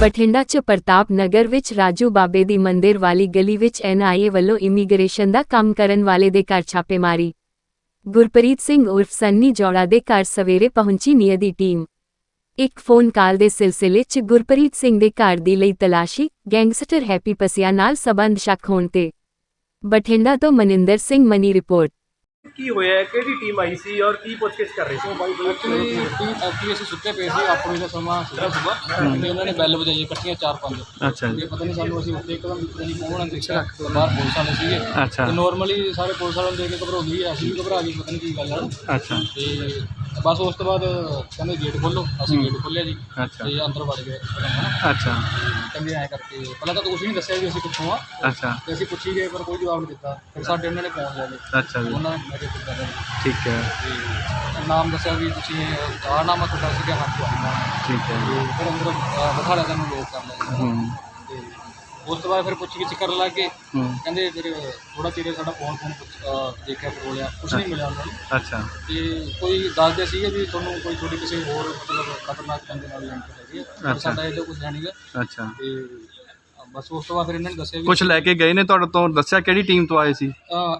ਬਠਿੰਡਾ ਚ ਪ੍ਰਤਾਪ ਨਗਰ ਵਿੱਚ ਰਾਜੂ ਬਾਬੇ ਦੀ ਮੰਦਿਰ ਵਾਲੀ ਗਲੀ ਵਿੱਚ ਐਨਆਈਏ ਵੱਲੋਂ ਇਮੀਗ੍ਰੇਸ਼ਨ ਦਾ ਕੰਮ ਕਰਨ ਵਾਲੇ ਦੇ ਘਰ ਛਾਪੇਮਾਰੀ। ਗੁਰਪ੍ਰੀਤ ਸਿੰਘ ਉਰਫ ਸੰਨੀ ਜੋੜਾ ਦੇ ਘਰ ਸਵੇਰੇ ਪਹੁੰਚੀ ਨੀਅ ਦੀ ਟੀਮ। ਇੱਕ ਫੋਨ ਕਾਲ ਦੇ ਸਿਲਸਿਲੇ 'ਚ ਗੁਰਪ੍ਰੀਤ ਸਿੰਘ ਦੇ ਘਰ ਦੀ ਲਈ ਤਲਾਸ਼ੀ, ਗੈਂਗਸਟਰ ਹੈਪੀ ਪਸਿਆ ਨਾਲ ਸਬੰਧ ਸ਼ੱਕ ਹੋਣ ਤੇ। ਬਠਿੰਡਾ ਤੋਂ ਮਨਿੰਦਰ ਸਿੰਘ ਮਨੀ ਰਿਪੋਰਟ। ਕੀ ਹੋਇਆ? ਹੈ? ਕਿਹੜੀ ਟੀਮ ਆਈ ਸੀ ਔਰ ਕੀ ਪੁੱਛਗਿੱਛ ਕਰ ਰਹੀ ਸੀ? ਐਕਚੁਅਲੀ ਐਕਚੁਅਲੀ ਅਸੀਂ ਸੁੱਤੇ ਪਏ ਸੀ ਆਪਣੀ ਦਾ ਸਮਾਂ ਸੀਗਾ ਸੁਬਾ ਤੇ ਉਹਨਾਂ ਨੇ ਬੈਲ ਵਜਾਈ ਇਕੱਠੀਆਂ ਚਾਰ ਪੰਜ। ਅੱਛਾ ਜੀ। ਤੇ ਪਤਾ ਨਹੀਂ ਸਾਨੂੰ ਅਸੀਂ ਉੱਤੇ ਇੱਕਦਮ ਨਹੀਂ ਆਂ ਦੇਖਿਆ ਤੇ ਬਾਹਰ ਪੁਲਿਸ ਵਾਲੇ ਸੀਗੇ। ਅੱਛਾ। ਤੇ ਨਾਰਮਲੀ ਸਾਰੇ ਪੁਲਿਸ ਵਾਲਿਆਂ ਨੂੰ ਦੇਖ ਕੇ ਘਬਰਾਉਂਦੀ ਗਈ ਅਸੀਂ ਵੀ ਘਬਰਾ ਗਏ ਪਤਾ ਨਹੀਂ ਕੀ ਗੱਲ ਹੈ ਅੱਛਾ। ਤੇ ਬਸ ਉਸ ਤੋਂ ਬਾਅਦ ਕਹਿੰਦੇ ਗੇਟ ਖੋਲੋ ਅਸੀਂ ਗੇਟ ਖੋਲ੍ਹਿਆ ਜੀ ਅੱਛਾ। ਤੇ ਅੰਦਰ ਵੜ ਗਏ ਹਨਾ। ਅੱਛਾ। ਤੇ ਕਹਿੰਦੇ ਐਂ ਕਰਕੇ ਪਹਿਲਾਂ ਤਾਂ ਕੁਝ ਨਹੀਂ ਦੱਸਿਆ ਵੀ ਅਸੀਂ ਕਿੱਥੋਂ ਆ ਅੱਛਾ। ਤੇ ਅਸੀਂ ਪੁੱਛੀ ਗਏ ਪਰ ਕੋਈ ਜਵਾਬ ਨਹੀਂ ਦਿੱਤਾ। ਫਿਰ ਸਾਡੇ ਉਹਨਾਂ ਨੇ ਫੋਨ ਲੈ ਲਏ। ਅੱਛਾ ਜੀ। ਉਹਨਾਂ ਨੇ ਮੇਰੇ ਕੋਲ ਠੀਕ ਹੈ। ਤੇ ਨਾਮ ਦੱਸਿਆ ਵੀ ਤੁਸੀਂ ਆਹ ਨਾਮ ਆ ਤੁਹਾਡਾ ਸੀਗਾ ਹਾਂ ਤੁਹਾਡਾ। ਠੀਕ ਹੈ। ਤੇ ਫਿਰ ਅੰਦਰ ਅਹ, ਬਿਠਾ ਲਿਆ ਤੈਨੂੰ ਲੋਕ ਕਰ ਲਿਆ। ਹੂੰ। ਉਸ ਤੋਂ ਬਾਅਦ ਫਿਰ ਪੁੱਛ ਗਿੱਛ ਕਰਨ ਲੱਗ ਗਏ। ਹੂੰ। ਕਹਿੰਦੇ ਫਿਰ ਥੋੜਾ ਚਿਰ ਸਾਡਾ ਫੋਨ ਫੋਨ ਦੇਖਿਆ ਫਰੋਲਿਆ ਕੁਝ ਨਹੀਂ ਮਿਲਿਆ ਉਹਨਾਂ ਨੂੰ। ਅੱਛਾ। ਤੇ ਕੋਈ ਦੱਸਦੇ ਸੀਗੇ ਵੀ ਤੁਹਾਨੂੰ ਕੋਈ ਤੁਹਾਡੀ ਕਿਸੇ ਹੋਰ ਮਤਲਬ ਖਤਰਨਾਕ ਬੰਦੇ ਨਾਲ ਲਿੰਕ ਹੈਗੀ ਅੱਛਾ। ਸਾਡਾ ਇਹਦਾ ਕੁਝ ਹੈ ਨਹੀਂਗਾ ਅੱਛਾ। ਤੇ ਬਸ ਉਸ ਤੋਂ ਬਾਅਦ ਫਿਰ ਇਹਨਾਂ ਨੇ ਦੱਸਿਆ ਵੀ ਕੁਝ ਲੈ ਕੇ ਗਏ ਨੇ ਤੁਹਾਡੇ ਤੋਂ ਦੱਸਿਆ ਕਿਹੜੀ ਟੀਮ ਤੋਂ ਆਏ ਸੀ?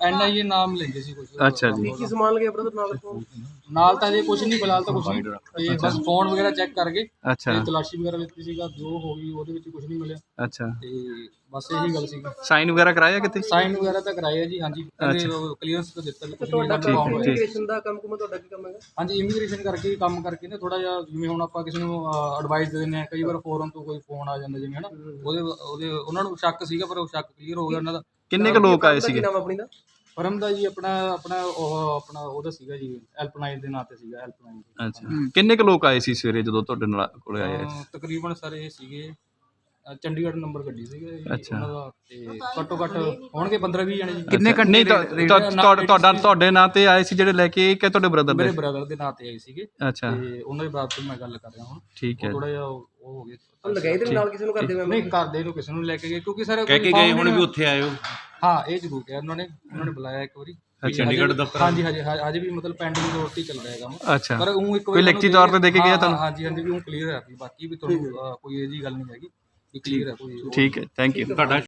ਐਨਆਈਏ ਨਾਮ ਲੈਂਦੇ ਸੀ ਕੁਝ ਅੱਛਾ ਜੀ। ਕੀ ਸਮਾਨ ਲੱਗਿਆ ਬ੍ਰਦਰ ਨਾਲ ਤੋਂ? ਨਾਲ ਤਾਂ ਜੇ ਕੁਝ ਨਹੀਂ ਫਿਲਹਾਲ ਤਾਂ ਕੁਝ ਨਹੀਂ। ਤੇ ਬਸ ਫੋਨ ਵਗੈਰਾ ਚੈੱਕ ਕਰ ਗਏ ਅੱਛਾ। ਤੇ ਤਲਾਸ਼ੀ ਵਗੈਰਾ ਲਿੱਤੀ ਸੀਗਾ ਜੋ ਹੋ ਗਈ ਉਹਦੇ ਵਿੱਚ ਕੁਝ ਨਹੀਂ ਮਿਲਿਆ। ਅੱਛਾ। ਤੇ ਬਸ ਇਹੀ ਗੱਲ ਸੀਗੀ। ਸਾਈਨ ਵਗੈਰਾ ਕਰਾਇਆ ਕਿਤੇ? ਸਾਈਨ ਵਗੈਰਾ ਤਾਂ ਕਰਾਏ ਆ ਜੀ ਹਾਂਜੀ। ਕਹਿੰਦੇ ਕਲੀਅਰੈਂਸ ਤਾਂ ਦਿੱਤਾ ਹੋਇਆ ਇਮੀਗ੍ਰੇਸ਼ਨ ਦਾ ਕੰਮ ਕੁਮ ਤੁਹਾਡਾ ਕੀ ਕੰਮ ਹੈਗਾ? ਹਾਂਜੀ ਇਮੀਗ੍ਰੇਸ਼ਨ ਕਰਕੇ ਕੰਮ ਕਰਕੇ ਨਾ ਥੋੜਾ ਜਿਹਾ ਜਿਵੇਂ ਹੁਣ ਆਪਾਂ ਕਿਸੇ ਨੂੰ ਐਡਵਾਈਸ ਦੇ ਦਿੰਦੇ ਆ ਕਈ ਵਾਰ ਫੋਰਨ ਤੋਂ ਕੋਈ ਫੋਨ ਆ ਜਾਂਦਾ ਜਿਵੇਂ ਹਨਾ। ਉਹਦੇ ਉਹਦੇ ਉਹਨਾਂ ਨੂੰ ਸ਼ੱਕ ਸੀਗਾ ਪਰ ਉਹ ਸ਼ੱਕ ਕਲੀਅਰ ਹੋ ਗਿਆ ਉਹਨਾਂ ਦਾ। ਕਿੰਨੇ ਕੁ ਲੋਕ ਆਏ ਕੀ ਸੀਗੇ? ਨਾਮ ਆਪਣੀ ਦਾ? ਫਰਮ ਦਾ ਜੀ ਆਪਣਾ ਆਪਣਾ ਉਹ ਆਪਣਾ ਉਹਦਾ ਸੀਗਾ ਜੀ ਹੈਲਪਲਾਈਨ ਦੇ ਨਾਂ ਤੇ ਸੀਗਾ ਹੈਲਪਲਾਈਨ ਅੱਛਾ। ਕਿੰਨੇ ਕੁ ਲੋਕ ਆਏ ਸੀ ਸਵੇਰੇ ਜਦੋਂ ਤੁਹਾਡੇ ਨਾਲ ਕੋਲੇ ਆਏ? ਅਹ ਤਕਰੀਬਨ ਸਾਰੇ ਸੀਗੇ। ਅਹ ਚੰਡੀਗੜ੍ਹ ਨੰਬਰ ਗੱਡੀ ਸੀਗੇ ਜੀ ਅੱਛਾ। ਉਹਨਾਂ ਦਾ ਤੇ ਘੱਟੋ ਘੱਟ ਹੋਣਗੇ 15 20 ਜਣੇ ਜੀ। ਕਿੰਨੇ ਨਹੀਂ ਤੁਹਾ- ਤੁਹਾ- ਤੁਹਾਡਾ ਤੁਹਾਡਾ ਤੁਹਾਡੇ ਨਾਂ ਤੇ ਆਏ ਸੀ ਜਿਹੜੇ ਲੈ ਕੇ ਕਿ ਤੁਹਾਡੇ ਬ੍ਰਦਰ ਮੇਰੇ ਦੇ? ਬ੍ਰਦਰ ਦੇ ਨਾਂ ਤੇ ਆਏ ਸੀਗੇ। ਅੱਛਾ। ਤੇ ਉਹਨਾਂ ਦੇ ਬਾਰੇ ਮੈਂ ਗੱਲ ਕਰ ਰਿਹਾ ਹੁਣ। ਠੀਕ ਹੈ। ਥੋੜਾ ਜਿਹਾ ਉਹ ਉਹ ਹੋ ਗਿਆ ਲਗਾਈ ਦੇ ਨਾਲ ਕਿਸੇ ਨੂੰ ਕਰਦੇ ਮੈਂ ਨਹੀਂ ਕਰਦੇ ਨੂੰ? ਕਿਸੇ ਨੂੰ ਲੈ ਕੇ ਗਏ ਕਿਉਂਕਿ ਸਰ ਕਹਿ ਕੇ ਗਏ ਹੁਣ ਵੀ ਉੱਥੇ ਆਇਓ ਹਾਂ ਇਹ ਜ਼ਰੂਰ ਕਿਹਾ ਉਹਨਾਂ ਨੇ ਉਹਨਾਂ ਨੇ ਬੁਲਾਇਆ ਇੱਕ ਵਾਰੀ। ਵੀ ਚੰਡੀਗੜ੍ਹ ਹਜੇ- ਦਫ਼ਤਰ। ਹਾਂਜੀ ਹਾਂਜੀ ਹਾਂ, ਅਜੇ ਵੀ ਮਤਲਬ ਪੈਂਡਿੰਗ ਤੌਰ ਤੇ ਹੀ ਚੱਲ ਰਿਹਾ ਕੰਮ ਅੱਛਾ। ਪਰ ਉਹ ਇੱਕ ਕੋਈ ਲਿਖਤੀ ਤੌਰ ਤੇ ਦੇ ਕੇ ਗਿਆ ਤੁਹਾਨੂੰ? ਹਾਂਜੀ ਹਾਂਜੀ ਵੀ ਉਹ ਕਲੀਅਰ ਹੈ ਵੀ ਬਾਕੀ ਵੀ ਤੁਹਾਨੂੰ ਕੋਈ ਇਹ ਜੀ ਗੱਲ ਨਹੀਂ ਹੈਗੀ ਵੀ ਕਲੀਅਰ ਹੈ ਕੋਈ। ਠੀਕ ਹੈ ਥੈਂਕ ਯੂ ਤੁਹਾਡਾ